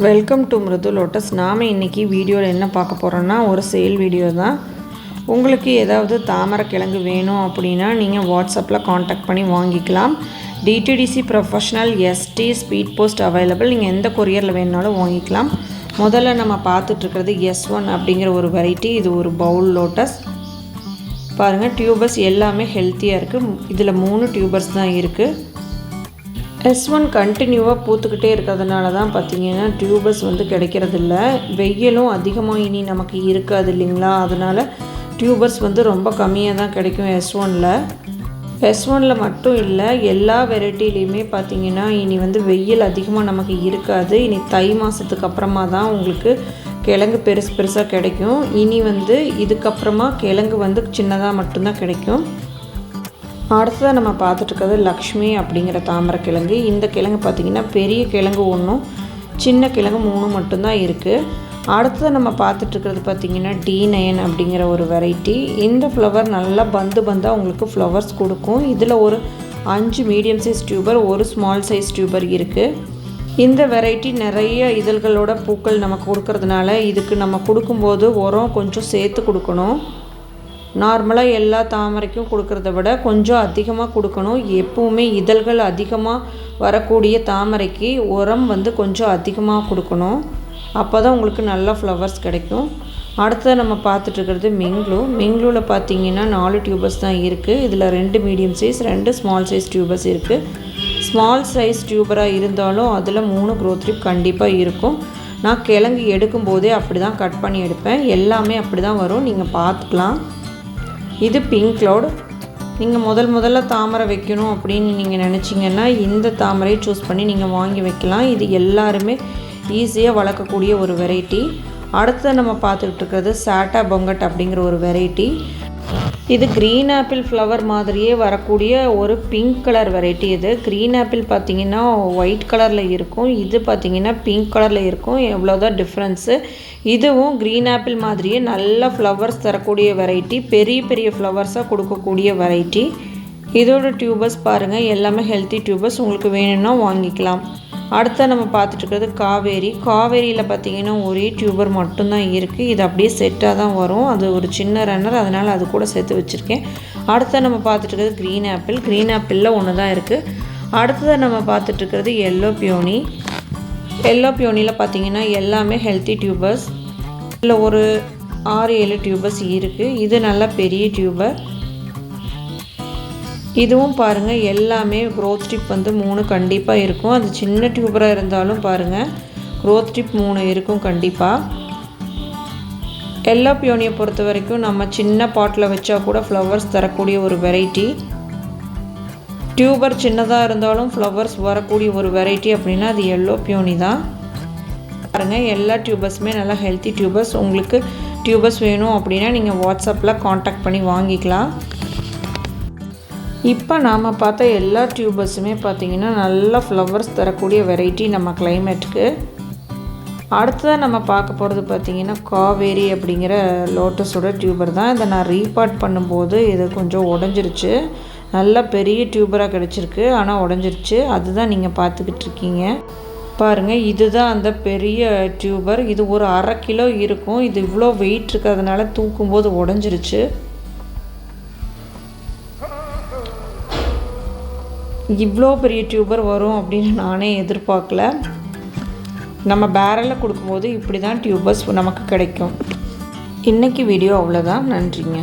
Welcome to மிருது lotus நாம் இன்றைக்கி வீடியோவில் என்ன பார்க்க போகிறோன்னா ஒரு சேல் வீடியோ தான். உங்களுக்கு ஏதாவது தாமரை கிழங்கு வேணும் அப்படின்னா நீங்கள் வாட்ஸ்அப்பில் காண்டாக்ட் பண்ணி வாங்கிக்கலாம். DTDC professional ST speed post available நீங்கள் எந்த கொரியரில் வேணுனாலும் வாங்கிக்கலாம். முதல்ல நம்ம பார்த்துட்ருக்கிறது எஸ் ஒன் அப்படிங்கிற ஒரு வெரைட்டி இது ஒரு பவுல் லோட்டஸ் பாருங்கள் டியூபர்ஸ் எல்லாமே ஹெல்த்தியாக இருக்குது இதில் மூணு டியூபர்ஸ் தான் இருக்குது எஸ் ஒன் கண்டினியூவாக பூத்துக்கிட்டே இருக்கிறதுனால தான் பார்த்தீங்கன்னா டியூபஸ் வந்து கிடைக்கிறதில்ல. வெயிலும் அதிகமாக இனி நமக்கு இருக்காது இல்லைங்களா? அதனால் டியூபர்ஸ் வந்து ரொம்ப கம்மியாக தான் கிடைக்கும் எஸ் ஒனில் எஸ் ஒனில் மட்டும் இல்லை எல்லா வெரைட்டிலையுமே பார்த்திங்கன்னா இனி வந்து வெயில் அதிகமாக நமக்கு இருக்காது. இனி தை மாதத்துக்கு அப்புறமா தான் உங்களுக்கு கிழங்கு பெருசு பெருசாக கிடைக்கும். இனி வந்து இதுக்கப்புறமா கிழங்கு வந்து சின்னதாக மட்டும்தான் கிடைக்கும். அடுத்ததாக நம்ம பார்த்துட்ருக்கிறது லக்ஷ்மி அப்படிங்கிற தாமரை கிழங்கு. இந்த கிழங்கு பார்த்திங்கன்னா பெரிய கிழங்கு ஒன்றும் சின்ன கிழங்கு மூணு மட்டும்தான் இருக்குது அடுத்தது நம்ம பார்த்துட்ருக்கிறது பார்த்திங்கன்னா டி நயன் அப்படிங்கிற ஒரு வெரைட்டி இந்த ஃப்ளவர் நல்லா பந்து பந்தாக உங்களுக்கு ஃப்ளவர்ஸ் கொடுக்கும். இதில் ஒரு அஞ்சு மீடியம் சைஸ் டியூபர் ஒரு ஸ்மால் சைஸ் டியூபர் இருக்குது இந்த வெரைட்டி நிறைய இதழ்களோட பூக்கள் நமக்கு கொடுக்கறதுனால இதுக்கு நம்ம கொடுக்கும்போது உரம் கொஞ்சம் சேர்த்து கொடுக்கணும். நார்மலாக எல்லா தாமரைக்கும் கொடுக்குறத விட கொஞ்சம் அதிகமாக கொடுக்கணும். எப்போவுமே இதழ்கள் அதிகமாக வரக்கூடிய தாமரைக்கு உரம் வந்து கொஞ்சம் அதிகமாக கொடுக்கணும். அப்போ தான் உங்களுக்கு நல்ல ஃப்ளவர்ஸ் கிடைக்கும். அடுத்தது நம்ம பார்த்துட்ருக்கிறது மெங்க்ளூ. மெங்க்ளூவில் பார்த்தீங்கன்னா நாலு டியூபர்ஸ் தான் இருக்குது இதில் ரெண்டு மீடியம் சைஸ் ரெண்டு ஸ்மால் சைஸ் டியூபர்ஸ் இருக்குது ஸ்மால் சைஸ் டியூபராக இருந்தாலும் அதில் மூணு க்ரோத் ட்ரிப் கண்டிப்பாக இருக்கும். நான் கிழங்கு எடுக்கும்போதே அப்படி தான் கட் பண்ணி எடுப்பேன். எல்லாமே அப்படி தான் வரும். நீங்கள் பார்த்துக்கலாம். இது பிங்க் க்ளவுட் நீங்கள் முதல் முதல்ல தாமரை வைக்கணும் அப்படின்னு நீங்கள் நினச்சிங்கன்னா இந்த தாமரையை சூஸ் பண்ணி நீங்கள் வாங்கி வைக்கலாம். இது எல்லாருமே ஈஸியாக வளர்க்கக்கூடிய ஒரு வெரைட்டி அடுத்து நம்ம பார்த்துக்கிட்டு இருக்கிறது சாட்டா பொங்கட் அப்படிங்கிற ஒரு வெரைட்டி இது க்ரீன் ஆப்பிள் ஃப்ளவர் மாதிரியே வரக்கூடிய ஒரு பிங்க் கலர் வெரைட்டி இது க்ரீன் ஆப்பிள் பார்த்தீங்கன்னா ஒயிட் கலரில் இருக்கும். இது பார்த்தீங்கன்னா பிங்க் கலரில் இருக்கும். எவ்வளோதான் டிஃப்ரென்ஸு இதுவும் க்ரீன் ஆப்பிள் மாதிரியே நல்ல ஃப்ளவர்ஸ் தரக்கூடிய வெரைட்டி பெரிய பெரிய ஃப்ளவர்ஸாக கொடுக்கக்கூடிய வெரைட்டி இதோட டியூபர்ஸ் பாருங்கள் எல்லாமே ஹெல்த்தி டியூபர்ஸ் உங்களுக்கு வேணும்னா வாங்கிக்கலாம். அடுத்த நம்ம பார்த்துட்டு காவேரி. காவேரியில் பார்த்தீங்கன்னா ஒரே டியூபர் மட்டும்தான் இருக்குது இது அப்படியே செட்டாக தான் வரும். அது ஒரு சின்ன ரன்னர் அதனால் அது கூட சேர்த்து வச்சுருக்கேன். அடுத்த நம்ம பார்த்துட்டு இருக்கிறது க்ரீன் ஆப்பிள் க்ரீன் ஆப்பிளில் ஒன்று தான் இருக்குது அடுத்ததை நம்ம பார்த்துட்டு இருக்கிறது எல்லோ பியோனி எல்லோ பியோனியில் பார்த்தீங்கன்னா எல்லாமே ஹெல்த்தி டியூபர்ஸ் இல்லை ஒரு ஆறு ஏழு டியூபர்ஸ் இருக்குது இது நல்லா பெரிய டியூபர் இதுவும் பாருங்கள் எல்லாமே க்ரோத் டிப் வந்து மூணு கண்டிப்பாக இருக்கும். அது சின்ன டியூபராக இருந்தாலும் பாருங்கள் க்ரோத் டிப் மூணு இருக்கும் கண்டிப்பாக எல்லோ பியோனியை பொறுத்த வரைக்கும் நம்ம சின்ன பாட்டில் வச்சா கூட ஃப்ளவர்ஸ் தரக்கூடிய ஒரு வெரைட்டி டியூபர் சின்னதாக இருந்தாலும் ஃப்ளவர்ஸ் வரக்கூடிய ஒரு வெரைட்டி அப்படின்னா அது எல்லோ பியோனி தான். பாருங்கள் எல்லா டியூபர்ஸுமே நல்லா ஹெல்த்தி டியூபர்ஸ் உங்களுக்கு டியூபர்ஸ் வேணும் அப்படின்னா நீங்கள் வாட்ஸ்அப்பில் காண்டாக்ட் பண்ணி வாங்கிக்கலாம். இப்போ நாம் பார்த்த எல்லா டியூபர்ஸுமே பார்த்திங்கன்னா நல்லா ஃப்ளவர்ஸ் தரக்கூடிய வெரைட்டி நம்ம கிளைமேட்டுக்கு அடுத்ததாக நம்ம பார்க்க போகிறது பார்த்திங்கன்னா காவேரி அப்படிங்கிற லோட்டஸோட டியூபர் தான். இதை நான் ரீபார்ட் பண்ணும்போது இது கொஞ்சம் உடஞ்சிருச்சு. நல்ல பெரிய டியூபராக கிடச்சிருக்கு. ஆனால் உடஞ்சிருச்சு. அதுதான் நீங்கள் பார்த்துக்கிட்டு இருக்கீங்க. பாருங்கள் இதுதான் அந்த பெரிய டியூபர் இது ஒரு அரை கிலோ இருக்கும். இது இவ்வளோ வெயிட் இருக்கிறதுனால தூக்கும்போது உடஞ்சிருச்சு. இவ்வளோ பெரிய டியூபர் வரும் அப்படின்னு நானே எதிர்பார்க்கல. நம்ம பேரலில் கொடுக்கும்போது இப்படி தான் டியூபர்ஸ் நமக்கு கிடைக்கும். இன்றைக்கி வீடியோ அவ்வளோதான் நன்றிங்க.